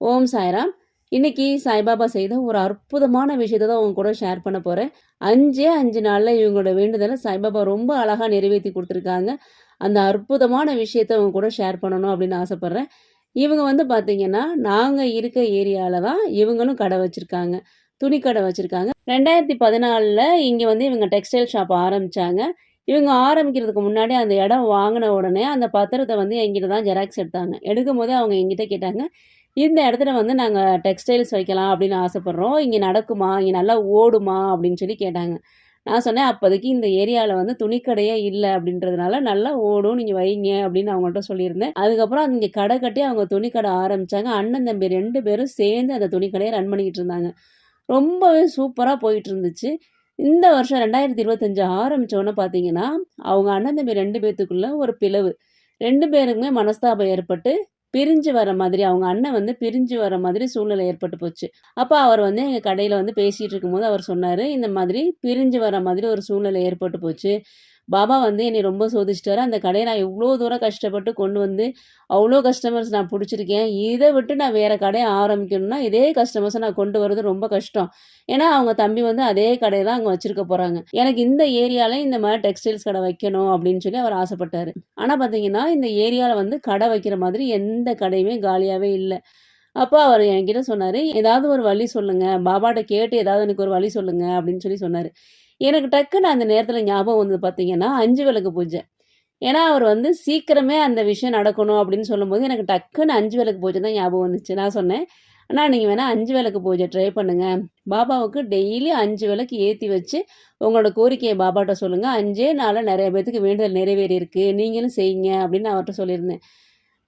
ஓம் சாய்ராம். இன்னைக்கு சாய்பாபா செய்த ஒரு அற்புதமான விஷயத்தை தான் உங்க கூட ஷேர் பண்ண போகிறேன் அஞ்சே அஞ்சு நாளில் இவங்களோட வேண்டுதலை சாய்பாபா ரொம்ப அழகாக நிறைவேற்றி கொடுத்துருக்காங்க. அந்த அற்புதமான விஷயத்த உங்க கூட ஷேர் பண்ணணும் அப்படின்னு ஆசைப்பட்றேன். இவங்க வந்து பார்த்தீங்கன்னா நாங்கள் இருக்க ஏரியாவில் தான் இவங்களும் கடை வச்சுருக்காங்க. துணி கடை வச்சுருக்காங்க. ரெண்டாயிரத்தி பதினாலில் இங்கே வந்து இவங்க டெக்ஸ்டைல் ஷாப் ஆரம்பித்தாங்க இவங்க ஆரம்பிக்கிறதுக்கு முன்னாடி அந்த இடம் வாங்கின உடனே அந்த பத்திரத்தை வந்து எங்கிட்ட தான் ஜெராக்ஸ் எடுத்தாங்க. எடுக்கும் போதே அவங்க எங்கிட்ட கேட்டாங்க இந்த இடத்துல வந்து நாங்கள் டெக்ஸ்டைல்ஸ் வைக்கலாம் அப்படின்னு ஆசைப்பட்றோம். இங்கே நடக்குமா? இங்கே நல்லா ஓடுமா? அப்படின்னு சொல்லி கேட்டாங்க. நான் சொன்னேன் அப்போதைக்கு இந்த ஏரியாவில் வந்து துணிக்கடையே இல்லை அப்படின்றதுனால நல்லா ஓடும் நீங்கள் வைங்க அப்படின்னு அவங்கள்ட்ட சொல்லியிருந்தேன். அதுக்கப்புறம் இங்கே கடை கட்டி அவங்க துணிக்கடை ஆரம்பித்தாங்க அண்ணன் தம்பி ரெண்டு பேரும் சேர்ந்து அந்த துணிக்கடையை ரன் பண்ணிக்கிட்டு இருந்தாங்க. ரொம்பவே சூப்பராக போயிட்டு இருந்துச்சு இந்த வருஷம் ரெண்டாயிரத்தி இருபத்தஞ்சு ஆரம்பித்தோன்னே பார்த்தீங்கன்னா அவங்க அண்ணன் தம்பி ரெண்டு பேர்த்துக்குள்ள ஒரு பிளவு. ரெண்டு பேருக்குமே மனஸ்தாபம் ஏற்பட்டு பிரிஞ்சு வர மாதிரி அவங்க அண்ணன் வந்து பிரிஞ்சு வர மாதிரி சூழ்நிலை ஏற்பட்டு போச்சு. அப்போ அவர் வந்து எங்கள் கடையில் வந்து பேசிகிட்டு இருக்கும்போது அவர் சொன்னார் இந்த மாதிரி பிரிஞ்சு வர மாதிரி ஒரு சூழ்நிலை ஏற்பட்டு போச்சு. பாபா வந்து என்னை ரொம்ப சோதிச்சிட்டாரு. அந்த கடையை நான் இவ்வளோ தூரம் கஷ்டப்பட்டு கொண்டு வந்து அவ்வளோ கஸ்டமர்ஸ் நான் பிடிச்சிருக்கேன். இதை விட்டு நான் வேறு கடையை ஆரம்பிக்கணும்னா இதே கஸ்டமர்ஸை நான் கொண்டு வரது ரொம்ப கஷ்டம். ஏன்னா அவங்க தம்பி வந்து அதே கடையை தான் அங்கே வச்சுருக்க போகிறாங்க எனக்கு இந்த ஏரியாவில் இந்த மாதிரி டெக்ஸ்டைல்ஸ் கடை வைக்கணும் அப்படின்னு சொல்லி அவர் ஆசைப்பட்டார். ஆனால் பார்த்தீங்கன்னா இந்த ஏரியாவில் வந்து கடை வைக்கிற மாதிரி எந்த கடையுமே காலியாகவே இல்லை. அப்போ அவர் என்கிட்ட சொன்னார் ஏதாவது ஒரு வழி சொல்லுங்கள் பாபாட்ட கேட்டு ஏதாவது எனக்கு ஒரு வழி சொல்லுங்கள் அப்படின்னு சொல்லி சொன்னார். எனக்கு டக்குன்னு அந்த நேரத்தில் ஞாபகம் வந்து பார்த்தீங்கன்னா அஞ்சு விளக்கு பூஜை. ஏன்னா அவர் வந்து சீக்கிரமே அந்த விஷயம் நடக்கணும் அப்படின்னு சொல்லும்போது எனக்கு டக்குன்னு அஞ்சு விளக்கு பூஜை தான் ஞாபகம் வந்துச்சு. நான் சொன்னேன் ஆனால் நீங்கள் வேணால் அஞ்சு விளக்கு பூஜை ட்ரை பண்ணுங்கள் பாபாவுக்கு டெய்லி அஞ்சு விளக்கு ஏற்றி வச்சு உங்களோட கோரிக்கையை பாபாட்ட சொல்லுங்கள் அஞ்சே நாளில் நிறைய பேர்த்துக்கு வேண்டுதல் நிறைவேறி இருக்குது நீங்களும் செய்யுங்க அப்படின்னு அவர்கிட்ட சொல்லியிருந்தேன்.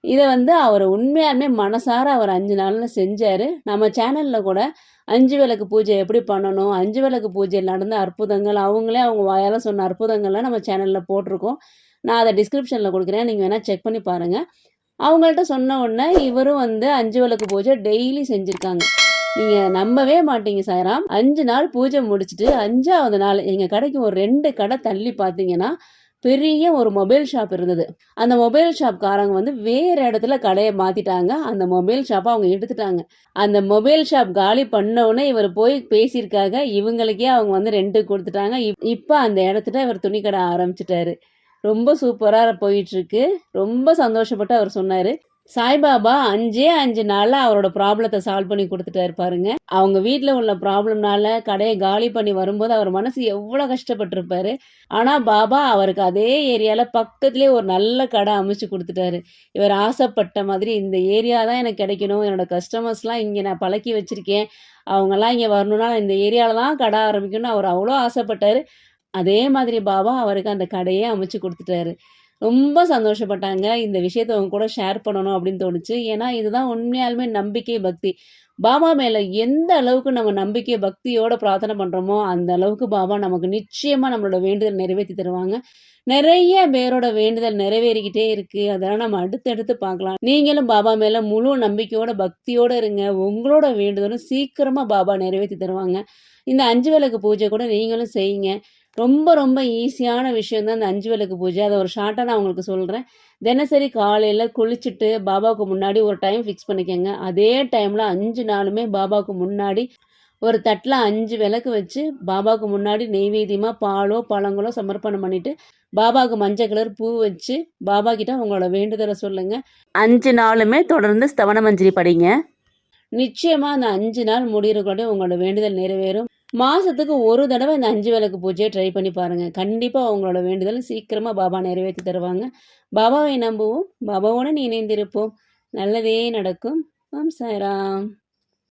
இதை வந்து அவர் உண்மையாலுமே மனசார அவர் அஞ்சு நாளில் செஞ்சார். நம்ம சேனலில் கூட அஞ்சு விளக்கு பூஜை எப்படி பண்ணணும் அஞ்சு விளக்கு பூஜையில் நடந்த அற்புதங்கள் அவங்களே அவங்க வாயால் சொன்ன அற்புதங்கள்லாம் நம்ம சேனலில் போட்டிருக்கோம். நான் அதை டிஸ்கிரிப்ஷனில் கொடுக்குறேன். நீங்கள் வேணால் செக் பண்ணி பாருங்கள் அவங்கள்ட்ட சொன்ன உடனே இவரும் வந்து அஞ்சு விளக்கு பூஜை டெய்லி செஞ்சுருக்காங்க. நீங்கள் நம்பவே மாட்டீங்க சாயராம். அஞ்சு நாள் பூஜை முடிச்சுட்டு அஞ்சாவது நாள் எங்கள் கடைக்கு ஒரு ரெண்டு கடை தள்ளி பார்த்தீங்கன்னா பெரிய ஒரு மொபைல் ஷாப் இருந்தது. அந்த மொபைல் ஷாப்காரங்க வந்து வேறு இடத்துல கடையை மாற்றிட்டாங்க அந்த மொபைல் ஷாப்பை அவங்க எடுத்துட்டாங்க. அந்த மொபைல் ஷாப் காலி பண்ணவுடனே இவர் போய் பேசியிருக்காங்க இவங்களுக்கே அவங்க வந்து ரெண்டு கொடுத்துட்டாங்க. இப்போ அந்த இடத்துல இவர் துணி கடை ஆரம்பிச்சிட்டாரு. ரொம்ப சூப்பராக போயிட்டுருக்கு ரொம்ப சந்தோஷப்பட்டு அவர் சொன்னார். சாய்பாபா அஞ்சே அஞ்சு நாளில் அவரோட ப்ராப்ளத்தை சால்வ் பண்ணி கொடுத்துட்டாரு பாருங்க. அவங்க வீட்டில் உள்ள ப்ராப்ளம்னால கடையை காலி பண்ணி வரும்போது அவர் மனசு எவ்வளோ கஷ்டப்பட்டிருப்பாரு. ஆனால் பாபா அவருக்கு அதே ஏரியாவில் பக்கத்துலேயே ஒரு நல்ல கடை அமைச்சு கொடுத்துட்டாரு. இவர் ஆசைப்பட்ட மாதிரி இந்த ஏரியா தான் எனக்கு கிடைக்கணும். என்னோட கஸ்டமர்ஸ்லாம் இங்கே நான் பழக்கி வச்சுருக்கேன். அவங்கெல்லாம் இங்கே வரணும்னா இந்த ஏரியாவில் தான் கடை ஆரம்பிக்கணும்னு அவர் அவ்வளோ ஆசைப்பட்டார். அதே மாதிரி பாபா அவருக்கு அந்த கடையே அமைச்சு கொடுத்துட்டாரு. ரொம்ப சந்தோஷப்பட்டாங்க. இந்த விஷயத்த அவங்க கூட ஷேர் பண்ணணும் அப்படின்னு தோணுச்சு. ஏன்னா இதுதான் உண்மையாலுமே நம்பிக்கை பக்தி. பாபா மேலே எந்த அளவுக்கு நம்ம நம்பிக்கை பக்தியோட பிரார்த்தனை பண்ணுறோமோ அந்த அளவுக்கு பாபா நமக்கு நிச்சயமாக நம்மளோட வேண்டுதல் நிறைவேற்றி தருவாங்க. நிறைய பேரோட வேண்டுதல் நிறைவேறிக்கிட்டே இருக்கு. அதெல்லாம் நம்ம அடுத்தடுத்து பார்க்கலாம். நீங்களும் பாபா மேலே முழு நம்பிக்கையோட பக்தியோட இருங்க. உங்களோட வேண்டுதலும் சீக்கிரமாக பாபா நிறைவேற்றி தருவாங்க. இந்த அஞ்சு விளக்கு பூஜை கூட நீங்களும் செய்யுங்க. ரொம்ப ரொம்ப ஈஸியான விஷயம் தான் அந்த அஞ்சு விளக்கு பூஜை. அதை ஒரு ஷார்ட்டாக நான் உங்களுக்கு சொல்கிறேன் தினசரி காலையில் குளிச்சுட்டு பாபாவுக்கு முன்னாடி ஒரு டைம் ஃபிக்ஸ் பண்ணிக்கோங்க. அதே டைமில் அஞ்சு நாளுமே பாபாவுக்கு முன்னாடி ஒரு தட்டில் அஞ்சு விளக்கு வச்சு பாபாவுக்கு முன்னாடி நெய்வேத்தியமாக பாலோ பழங்களோ சமர்ப்பணம் பண்ணிவிட்டு பாபாவுக்கு மஞ்சள் கலர் பூ வச்சு பாபா கிட்ட உங்களோட வேண்டுதலை சொல்லுங்கள் அஞ்சு நாளுமே தொடர்ந்து ஸ்தவன மஞ்சரி படிங்க. நிச்சயமாக அந்த அஞ்சு நாள் முடிகிறக்குள்ளே உங்களோட வேண்டுதல் நிறைவேறும். மாதத்துக்கு ஒரு தடவை இந்த அஞ்சு விளக்கு பூஜையை ட்ரை பண்ணி பாருங்கள் கண்டிப்பாக அவங்களோட வேண்டுதல் சீக்கிரமாக பாபா நிறைவேற்றி தருவாங்க. பாபாவை நம்புவோம். பாபாவோட நீ இணைந்திருப்போம். நல்லதே நடக்கும். ஓம் சாய்ராம்.